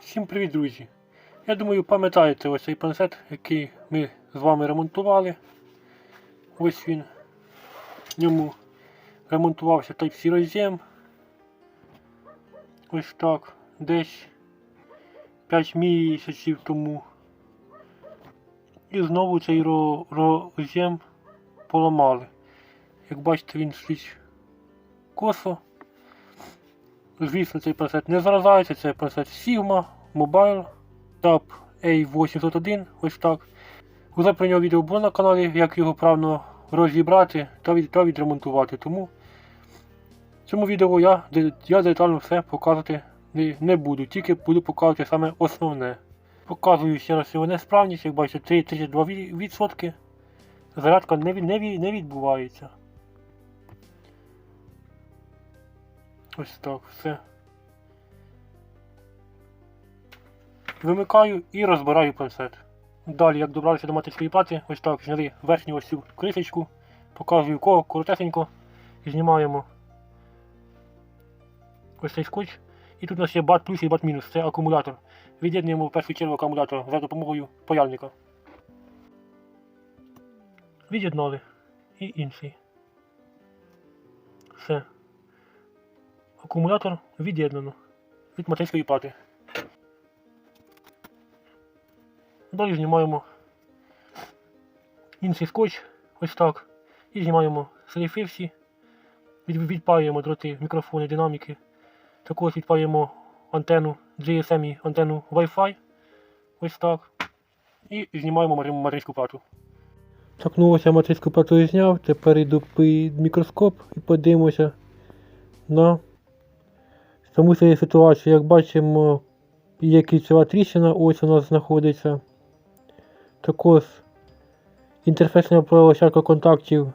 Всім привіт, друзі! Я думаю, пам'ятаєте ось цей планшет, який ми з вами ремонтували. Ось він. В ньому ремонтувався Type-C роз'єм. Ось так. Десь 5 місяців тому. І знову цей ро- ро- роз'єм поламали. Як бачите, він стоїть косо. Звісно, цей планшет не заражається, це планшет Sigma Mobile Tab A801, ось так. Уже про нього відео було на каналі, як його правильно розібрати та, від, та відремонтувати. Тому в цьому відео я, я детально все показувати не, не буду, тільки буду показувати саме основне. Показую ще раз його несправність, як бачите, 32%. Зарядка не, не, не відбувається. Ось так, все. Вимикаю і розбираю планшет. Далі, як добралися до матерської плати, ось так зняли верхню ось цю кришечку, показую ко, коротесенько і знімаємо ось цей скотч. І тут у нас є бат плюс і бат мінус, це акумулятор. Від'єднуємо в першу чергу акумулятор за допомогою паяльника. Від'єднали. І інший. Все. Акумулятор від'єднано від материнської плати. Далі знімаємо інший скотч, ось так. І знімаємо шлейфи всі. Відпаюємо дроти, мікрофони, динаміки. Також відпаюємо антенну GSM і антенну Wi-Fi. Ось так. І знімаємо материнську плату. Так, ну ось я материнську плату зняв. Тепер йду під мікроскоп і подивимося на саму цю ситуацію. Як бачимо, є кільцева тріщина, ось у нас знаходиться. Також інтерфейсна площадка контактів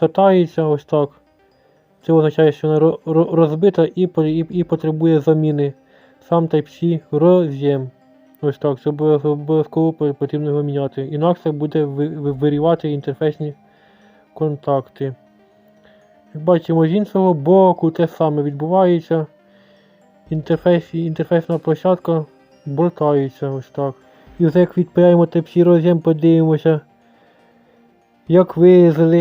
шатається ось так. Це означає, що вона ро- ро- розбита і, і, і потребує заміни. Сам Type-C роз'єм. Ось так, це обов'язково потрібно його міняти. Інакше буде ви- ви- вирівати інтерфейсні контакти. Бачимо з іншого боку, те саме відбувається. Інтерфейс, інтерфейсна площадка болтається ось так. І вже як відпираємо Type-C роз'єм, подивимося, як виявили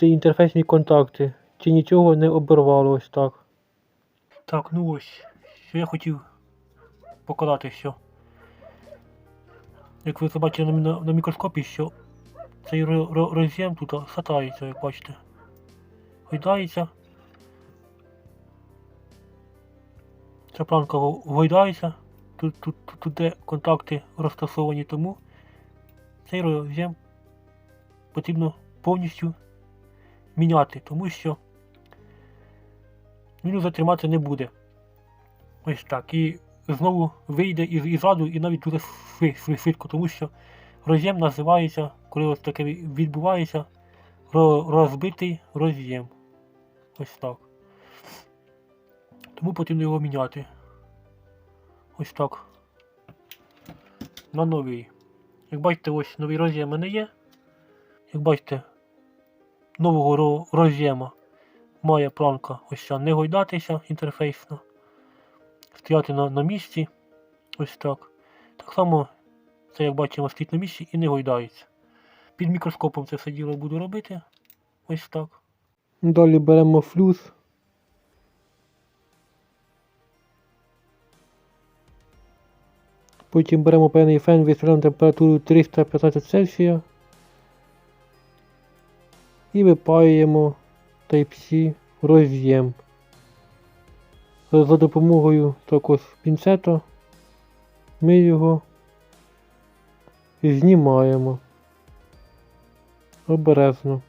інтерфейсні контакти. Чи нічого не обірвало ось так. Так, ну ось, що я хотів показати, що. Як ви побачили на, на, на мікроскопі, що цей ро- ро- роз'єм тут шатається, як бачите. Гойдається. Ця планка го- гойдається. Тут, тут, тут, де контакти розташовані, тому цей роз'єм потрібно повністю міняти, тому що він уже тримати не буде. Ось так. І знову вийде із, із і навіть дуже шви- шви- швидко, тому що роз'єм називається, коли ось таке відбувається, розбитий роз'єм. Ось так. Тому потрібно його міняти. Ось так. На новий. Як бачите, ось новий роз'єм мене є. Як бачите, нового ро- роз'єма має планка ось ця не гойдатися інтерфейсно. Стояти на, на місці. Ось так. Так само це, як бачимо, стоїть на місці і не гойдається. Під мікроскопом це все діло буду робити. Ось так. Далі беремо флюс. Потім беремо певний фен, виставляємо температуру 315 Цельсія. І випаюємо Type-C роз'єм. За допомогою також пінцета ми його знімаємо обережно.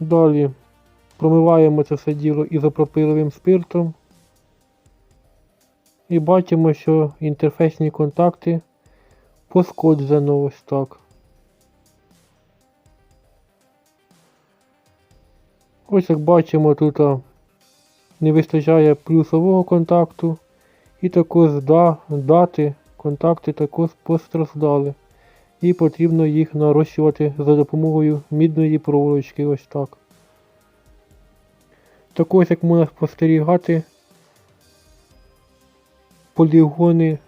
Далі промиваємо це все діло ізопропиловим спиртом. І бачимо, що інтерфейсні контакти пошкоджено ось так. Ось як бачимо, тут не вистачає плюсового контакту. І також да, дати контакти також постраждали. І потрібно їх нарощувати за допомогою мідної проволочки ось так. Також як можна спостерігати, полігони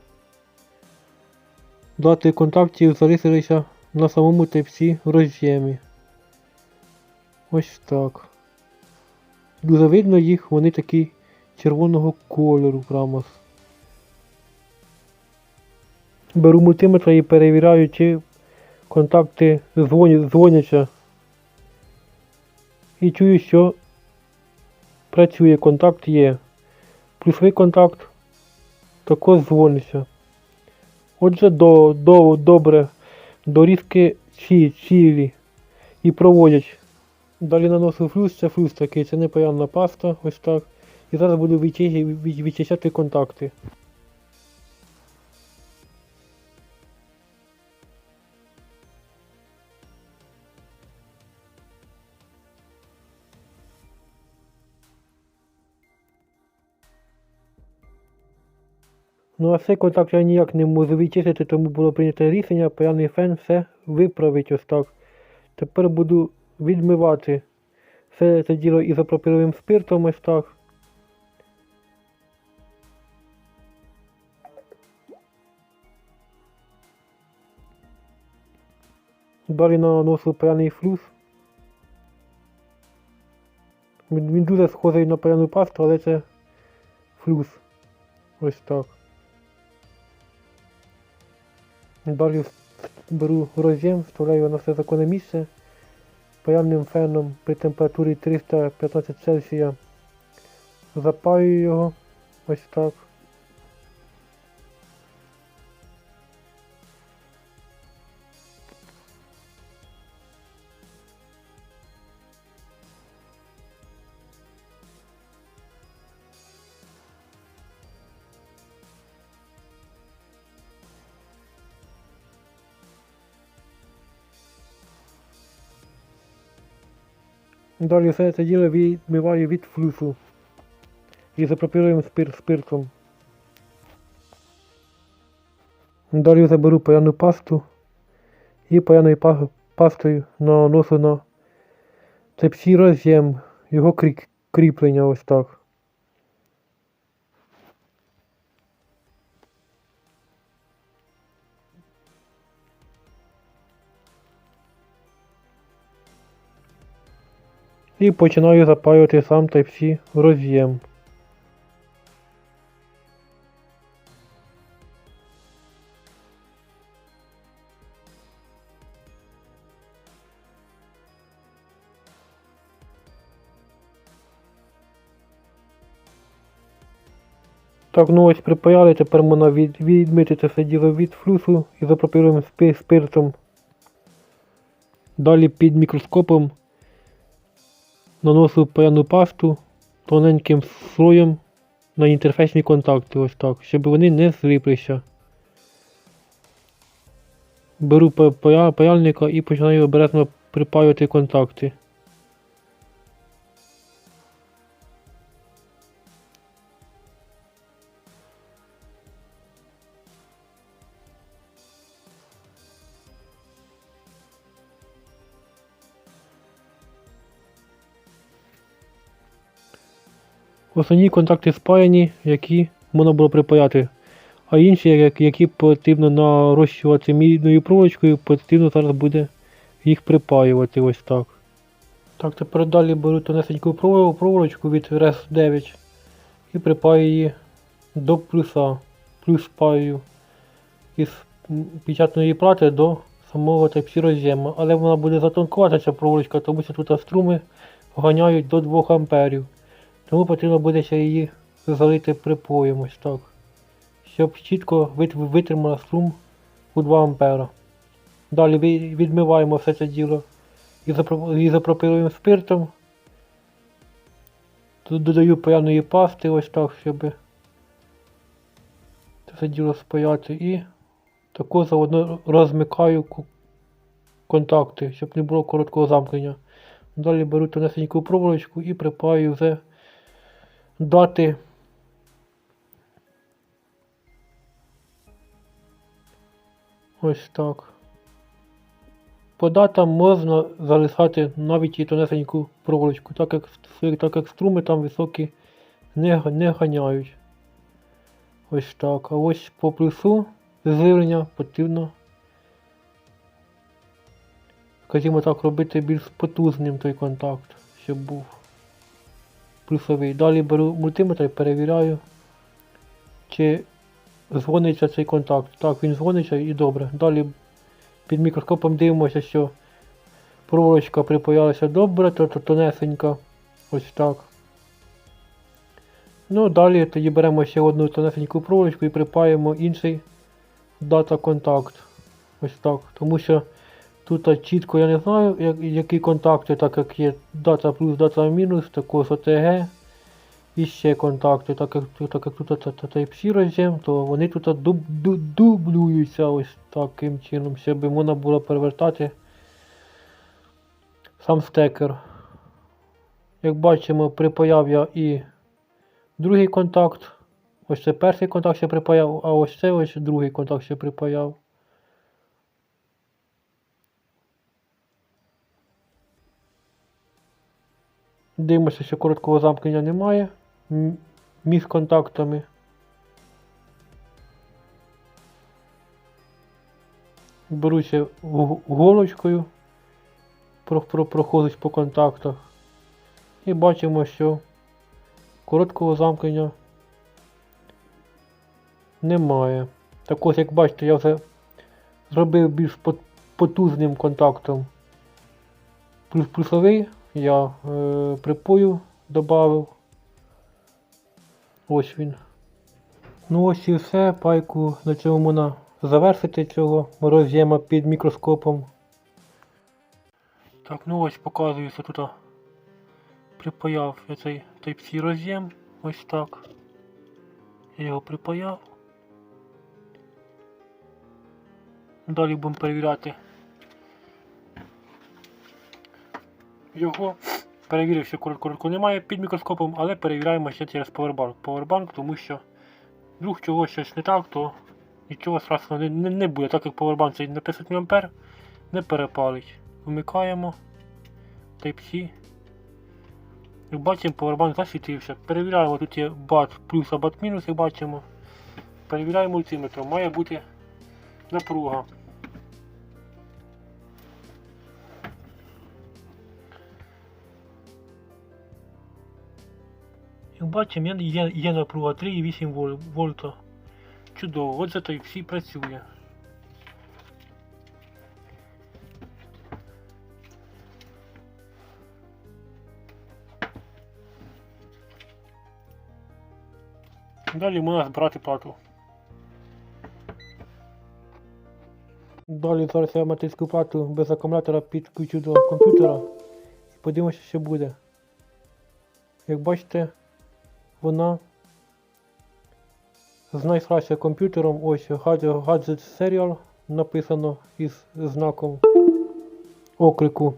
дати контактів залишилися на самому Type-C роз'ємі. Ось так. Дуже видно їх, вони такі червоного кольору прамос. Беру мультиметр і перевіряю, чи контакти дзвоняться. І чую, що працює, контакт є. Плюсовий контакт також дзвониться. Отже, до, до, добре, дорізки ці, цілі і проводять. Далі наносив флюс, це флюс такий, це непоявна паста, ось так. І зараз буду вичищати контакти. Ну а цей контакт я ніяк не можу відчистити, тому було прийнято рішення, паяний фен все виправить ось так. Тепер буду відмивати все це діло ізопропіловим спиртом ось так. Далі наношу паяний флюс. Він, він дуже схожий на паяну пасту, але це флюс. Ось так. Далі беру роз'єм, вставляю на все законне місце. Паяльним феном при температурі 315 Цельсія запаюю його ось так. Далі все це діло відмиваю від флюсу. І запропіруємо спир спиртом. Далі заберу паяну пасту і паяною па пастою наношу на цепсі роз'єм, його крі кріплення ось так. І починаю запаювати сам Type-C роз'єм. Так, ну ось припаяли, тепер можна від, відмити це все діло від флюсу і запропіруємо спи, спиртом. Далі під мікроскопом наношу паяну пасту тоненьким слоєм на інтерфейсні контакти, ось так, щоб вони не злиплися. Беру паяльника і починаю обережно припаювати контакти. Основні контакти спаяні, які можна було припаяти. А інші, які потрібно нарощувати мідною проволочкою, потрібно зараз буде їх припаювати ось так. Так, тепер далі беру тонесеньку проволочку від RES 9 і припаю її до плюса. Плюс спаю із печатної плати до самого Type-C роз'єму. Але вона буде затонкувати ця проволочка, тому що тут струми ганяють до 2 амперів. Тому потрібно буде ще її залити припоєм ось так. Щоб чітко вит- витримала струм у 2 ампера. Далі відмиваємо все це діло ізопро- ізопропиловим спиртом. Тут додаю паяної пасти ось так, щоб це діло спаяти і також заодно розмикаю контакти, щоб не було короткого замкнення. Далі беру тонесеньку проволочку і припаю вже дати. Ось так. По датам можна залишати навіть і тонесеньку проволочку, так як, так як струми там високі не, не ганяють. Ось так. А ось по плюсу живлення потрібно, скажімо так, робити більш потужним той контакт, щоб був плюсовий. Далі беру мультиметр і перевіряю, чи дзвониться цей контакт. Так, він дзвониться і добре. Далі під мікроскопом дивимося, що проволочка припаялася добре, то то тонесенька. Ось так. Ну, далі тоді беремо ще одну тонесеньку проволочку і припаємо інший дата контакт. Ось так. Тому що тут чітко я не знаю, як, які контакти, так як є дата плюс, дата мінус, також ОТГ. І ще контакти, так як, так як тут Type-C роз'єм, то вони тут дуб, ду- дублюються ось таким чином, щоб можна було перевертати сам стекер. Як бачимо, припаяв я і другий контакт. Ось це перший контакт ще припаяв, а ось це ось другий контакт ще припаяв. Дивимося, що короткого замкнення немає між контактами. Беруся голочкою, про, про, проходить по контактах. І бачимо, що короткого замкнення немає. Так ось, як бачите, я вже зробив більш потужним контактом. Плюс плюсовий я е, припою додав. Ось він. Ну ось і все, пайку на цьому можна завершити цього роз'єма під мікроскопом. Так, ну ось показую, що тут припаяв я цей Type-C роз'єм. Ось так. Я його припаяв. Далі будемо перевіряти його. Перевірив, що коротко немає під мікроскопом, але перевіряємо ще через повербанк. Повербанк, тому що вдруг чогось щось не так, то нічого страшного не, не, не буде, так як повербанк цей на 500 мА не перепалить. Вмикаємо Type-C. Бачимо, повербанк засвітився. Перевіряємо, тут є бат плюс, а бат мінус, як бачимо. Перевіряємо мультиметром. Має бути напруга. Бачимо, є, є, напруга 3,8 вольта. Чудово, от зато всі працює. Далі можна збирати плату. Далі зараз я материнську плату без акумулятора підключу до комп'ютера подивимося, що буде. Як бачите, вона з найкращим комп'ютером, ось Gadget Serial написано із знаком окрику.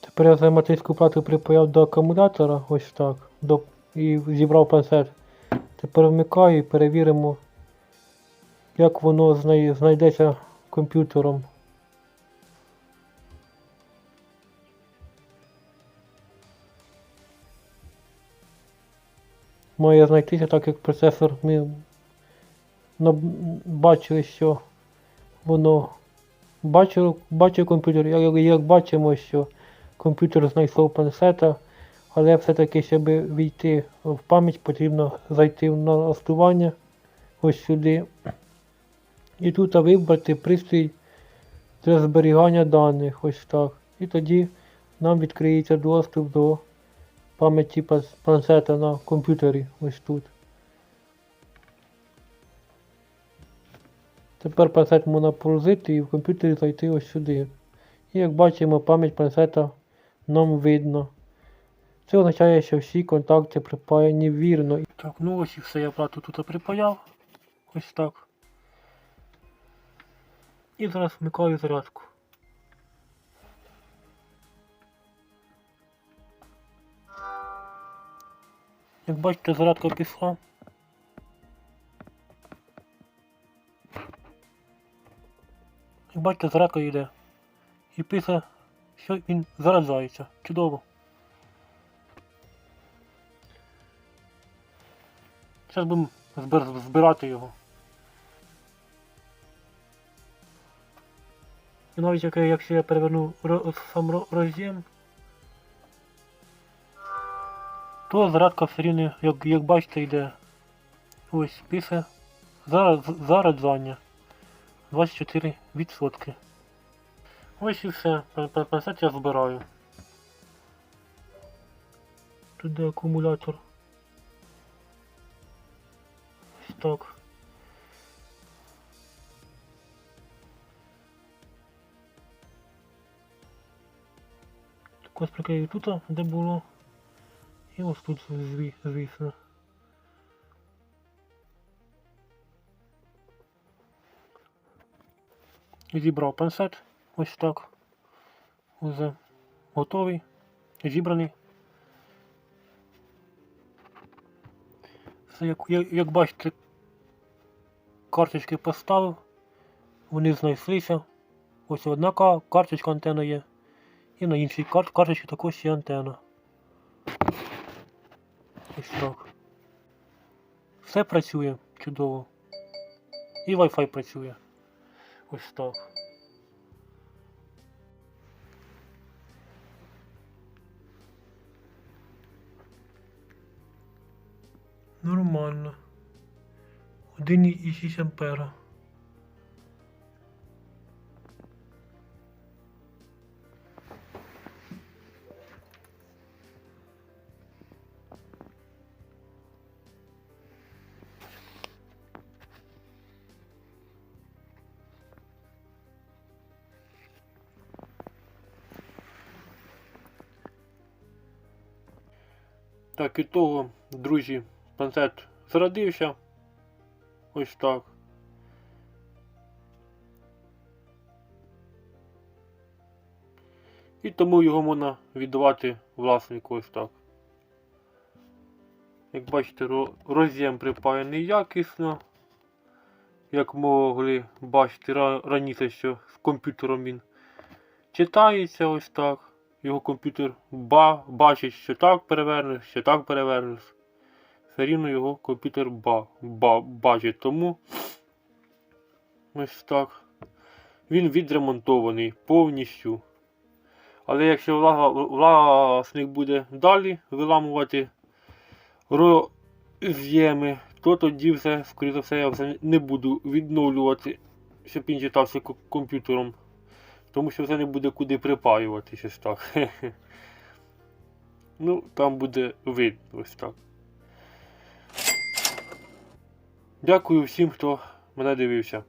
Тепер я за материнську плату припаяв до акумулятора, ось так, до, і зібрав пансет. Тепер вмикаю і перевіримо, як воно знай, знайдеться комп'ютером. Має знайтися, так як процесор ми бачили, що воно бачив, бачив комп'ютер, як, як бачимо, що комп'ютер знайшов пансета, але все-таки, щоб війти в пам'ять, потрібно зайти в налаштування ось сюди. І тут вибрати пристрій для зберігання даних, ось так. І тоді нам відкриється доступ до пам'яті планшета на комп'ютері ось тут. Тепер планшет можна погрузити і в комп'ютері зайти ось сюди. І як бачимо, пам'ять планшета нам видно. Це означає, що всі контакти припаяні вірно. Так, ну ось і все я плату тут припаяв. Ось так. І зараз вмикаю зарядку. Як бачите, зарядка пішла. Як бачите, зарядка йде. І пише, що він заряджається. Чудово. Зараз будемо збирати його. І навіть якщо я переверну сам ро- роз'єм, то зарядка все рівно, як, як бачите, йде ось після зараз заряджання 24%. Ось і все. Пен- пен- Пенсет я збираю. Тут де акумулятор. Ось так. Ось приклею тут, де було. І ось тут, звісно. Зібрав пенсет. Ось так. Вже готовий. Зібраний. Все, як, як, як бачите, карточки поставив. Вони знайшлися. Ось одна карточка антенна є. І на іншій карточці також є антенна. Ось так. Все працює чудово. І Wi-Fi працює. Ось так. Нормально. 1,6 ампера. Так, і того, друзі, панцет зрадився. Ось так. І тому його можна віддавати власнику ось так. Як бачите, роз'єм припаяний якісно. Як могли бачити раніше, що з комп'ютером він читається ось так. Його комп'ютер ба бачить, що так перевернеш, що так перевернеш. Все рівно його комп'ютер ба ба бачить. Тому ось так. Він відремонтований повністю. Але якщо вла- власник буде далі виламувати роз'єми, то тоді все, скоріше за все, я вже не буду відновлювати, щоб він читався комп'ютером. Тому що вже не буде куди припаювати щось так. Ну, там буде видно ось так. Дякую всім, хто мене дивився.